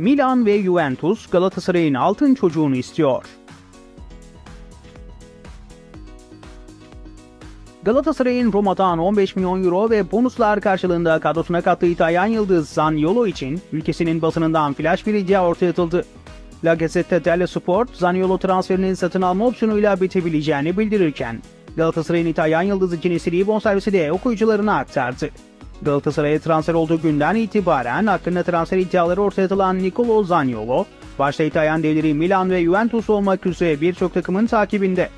Milan ve Juventus Galatasaray'ın altın çocuğunu istiyor. Galatasaray'ın Roma'dan 15 milyon euro ve bonuslar karşılığında kadrosuna kattığı İtalyan yıldız Zaniolo için ülkesinin basınından flash bir iddia ortaya atıldı. La Gazzetta dello Sport, Zaniolo transferinin satın alma opsiyonuyla bitebileceğini bildirirken, Galatasaray'ın İtalyan yıldız için istediği bonservisi de okuyucularına aktardı. Galatasaray'a transfer olduğu günden itibaren hakkında transfer iddiaları ortaya atılan Nicolo Zaniolo, başta İtalyan devleri Milan ve Juventus olmak üzere birçok takımın takibinde.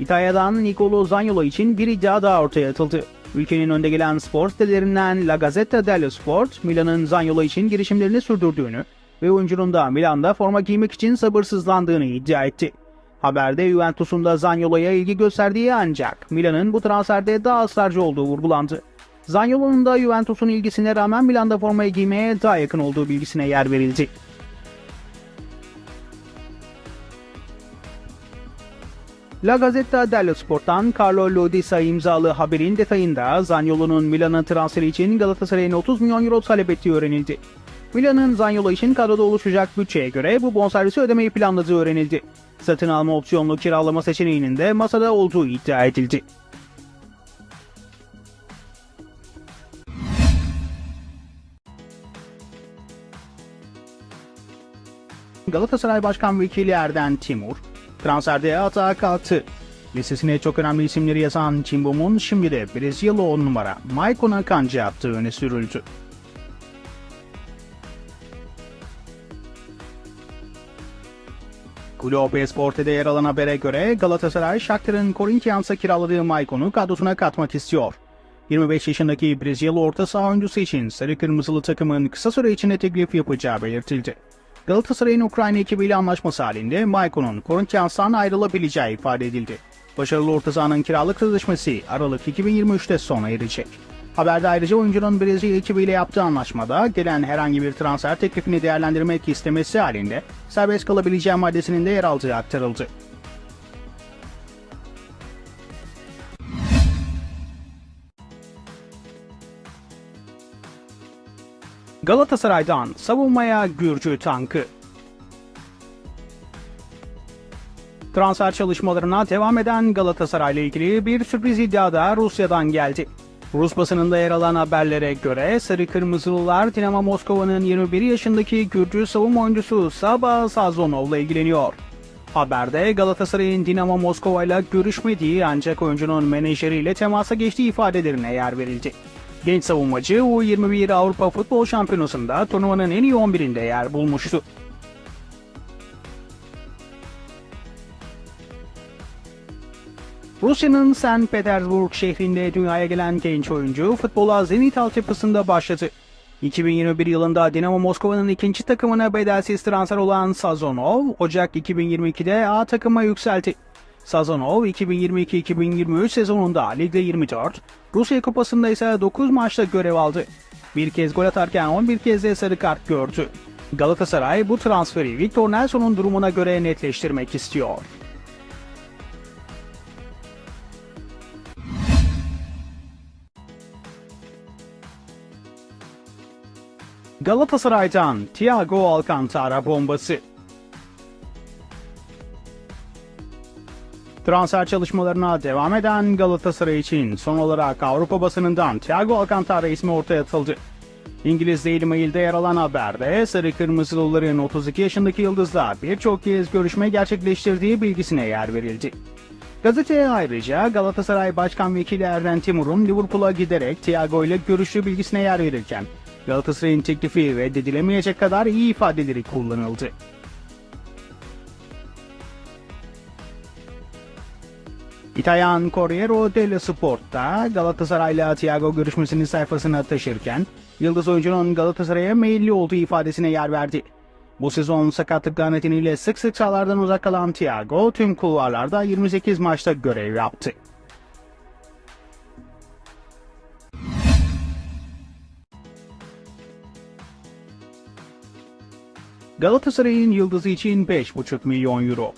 İtalya'dan Nicolo Zaniolo için bir iddia daha ortaya atıldı. Ülkenin önde gelen spor sitelerinden La Gazzetta dello Sport, Milan'ın Zaniolo için girişimlerini sürdürdüğünü ve oyuncunun da Milan'da forma giymek için sabırsızlandığını iddia etti. Haberde Juventus'un da Zaniolo'ya ilgi gösterdiği ancak Milan'ın bu transferde daha ısrarcı olduğu vurgulandı. Zaniolo'nun da Juventus'un ilgisine rağmen Milan'da formayı giymeye daha yakın olduğu bilgisine yer verildi. La Gazzetta dello Sport'tan Carlo Lodisa imzalı haberin detayında Zaniolo'nun Milan'a transferi için Galatasaray'ın 30 milyon euro talep ettiği öğrenildi. Milan'ın Zaniolo için kadroda oluşacak bütçeye göre bu bonservisi ödemeyi planladığı öğrenildi. Satın alma opsiyonlu kiralama seçeneğinin de masada olduğu iddia edildi. Galatasaray Başkan Vekili Erden Timur, transferde hata kalktı. Listesine çok önemli isimleri yazan Timbom'un şimdi de Brezilya 10 numara Maicon Akanji attığı öne sürüldü. Globo Esporte'de yer alan habere göre Galatasaray Shakhtar'ın Corinthians'a kiraladığı Maicon'u kadrosuna katmak istiyor. 25 yaşındaki Brezilyalı orta saha oyuncusu için sarı kırmızılı takımın kısa süre içinde teklif yapacağı belirtildi. Galatasaray'ın Ukrayna ekibiyle anlaşması halinde Maicon'un Corinthians'tan ayrılabileceği ifade edildi. Başarılı orta sahanın kiralık sözleşmesi Aralık 2023'te sona erecek. Haberde ayrıca oyuncunun Brezilya ekibiyle yaptığı anlaşmada gelen herhangi bir transfer teklifini değerlendirmek istemesi halinde serbest kalabileceği maddesinin de yer aldığı aktarıldı. Galatasaray'dan savunmaya Gürcü tankı. Transfer çalışmalarına devam eden Galatasaray ile ilgili bir sürpriz iddia da Rusya'dan geldi. Rus basınında yer alan haberlere göre Sarı Kırmızılılar Dinamo Moskova'nın 21 yaşındaki Gürcü savunma oyuncusu Sabah Sazonov'la ilgileniyor. Haberde Galatasaray'ın Dinamo Moskova ile görüşmediği ancak oyuncunun menajeriyle temasa geçtiği ifadelerine yer verildi. Genç savunmacı U21 Avrupa Futbol Şampiyonası'nda turnuvanın en iyi 11'inde yer bulmuştu. Rusya'nın St. Petersburg şehrinde dünyaya gelen genç oyuncu futbola Zenit altyapısında başladı. 2021 yılında Dinamo Moskova'nın ikinci takımına bedelsiz transfer olan Sazonov, Ocak 2022'de A takıma yükseldi. Sazonov 2022-2023 sezonunda Ligde 24, Rusya Kupası'nda ise 9 maçta görev aldı. Bir kez gol atarken 11 kez de sarı kart gördü. Galatasaray bu transferi Victor Nelson'un durumuna göre netleştirmek istiyor. Galatasaray'dan Thiago Alcantara bombası. Transfer çalışmalarına devam eden Galatasaray için son olarak Avrupa basınından Thiago Alcantara ismi ortaya atıldı. İngiliz Daily Mail'de yer alan haberde Sarı Kırmızılıların 32 yaşındaki yıldızla birçok kez görüşme gerçekleştirdiği bilgisine yer verildi. Gazeteye ayrıca Galatasaray Başkan Vekili Erden Timur'un Liverpool'a giderek Thiago ile görüştüğü bilgisine yer verirken Galatasaray'ın teklifi reddedilemeyecek kadar iyi ifadeleri kullanıldı. İtalyan Corriere dello Sport'ta Galatasaray'la Thiago görüşmesinin sayfasına taşırken Yıldız oyuncunun Galatasaray'a meyilli olduğu ifadesine yer verdi. Bu sezon sakatlıklar nedeniyle sık sık sahalardan uzak kalan Thiago tüm kulvarlarda 28 maçta görev yaptı. Galatasaray'ın yıldızı için 5,5 milyon euro.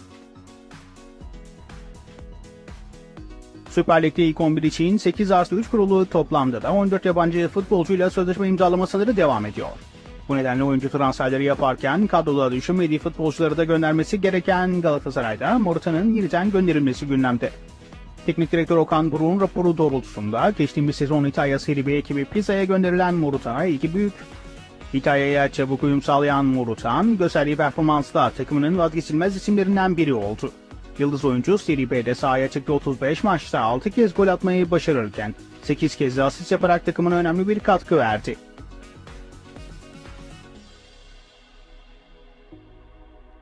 Süper Lig'de ilk 11 için 8 artı 3 kurulu toplamda da 14 yabancı futbolcuyla sözleşme imzalamaları devam ediyor. Bu nedenle oyuncu transferleri yaparken kadroda düşünmediği futbolcuları da göndermesi gereken Galatasaray'da Morata'nın yeniden gönderilmesi gündemde. Teknik direktör Okan Buruk'un raporu doğrultusunda geçtiğimiz sezon İtalya Serie B ekibi Pisa'ya gönderilen Morutan'a iki büyük İtalya'ya çabuk uyum sağlayan Morutan, gösterdiği performansla takımının vazgeçilmez isimlerinden biri oldu. Yıldız oyuncu Serie B'de sahaya çıktı 35 maçta 6 kez gol atmayı başarırken 8 kez de asist yaparak takımına önemli bir katkı verdi.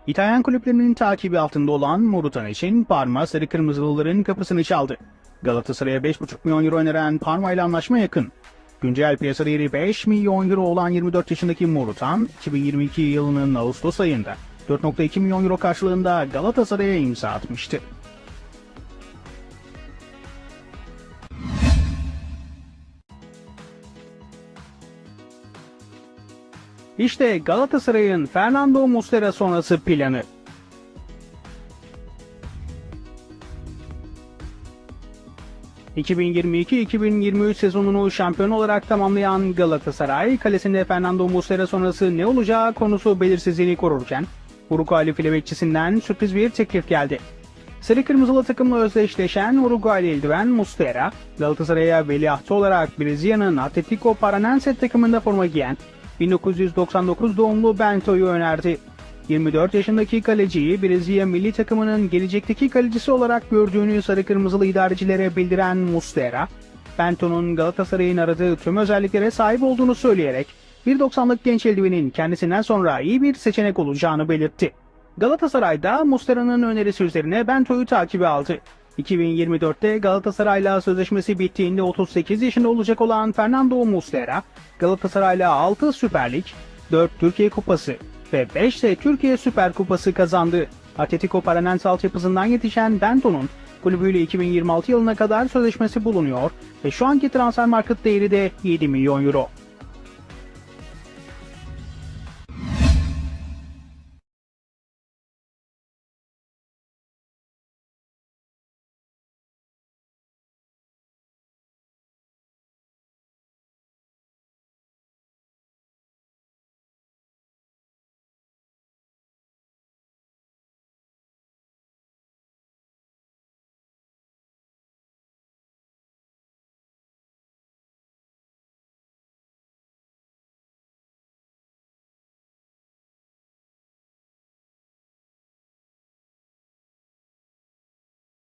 İtalyan kulüplerinin takibi altında olan Morutan için Parma Sarı Kırmızılıların kapısını çaldı. Galatasaray'a 5,5 milyon euro öneren Parma ile anlaşma yakın. Güncel piyasa değeri 5 milyon euro olan 24 yaşındaki Morutan, 2022 yılının Ağustos ayında 4.2 milyon euro karşılığında Galatasaray'a imza atmıştı. İşte Galatasaray'ın Fernando Muslera sonrası planı. ...2022-2023 sezonunu şampiyon olarak tamamlayan Galatasaray... ...kalesinde Fernando Muslera sonrası ne olacağı konusu belirsizliğini korurken... ...Uruguaylı file bekçisinden sürpriz bir teklif geldi. Sarı Kırmızılı takımla özdeşleşen Uruguaylı eldiven Muslera... ...Galatasaray'a veliahtı olarak Brezilya'nın Atletico Paranense takımında forma giyen... 1999 doğumlu Bento'yu önerdi. 24 yaşındaki kaleciyi Brezilya milli takımının gelecekteki kalecisi olarak gördüğünü sarı kırmızılı idarecilere bildiren Muslera, Bento'nun Galatasaray'ın aradığı tüm özelliklere sahip olduğunu söyleyerek 1.90'lık genç eldivenin kendisinden sonra iyi bir seçenek olacağını belirtti. Galatasaray'da Muslera'nın önerisi üzerine Bento'yu takibe aldı. 2024'te Galatasaray'la sözleşmesi bittiğinde 38 yaşında olacak olan Fernando Muslera, Galatasaray'la 6 Süper Lig, 4 Türkiye Kupası ve 5 de Türkiye Süper Kupası kazandı. Atletico Paranense altyapısından yetişen Bento'nun kulübüyle 2026 yılına kadar sözleşmesi bulunuyor ve şu anki transfer market değeri de 7 milyon euro.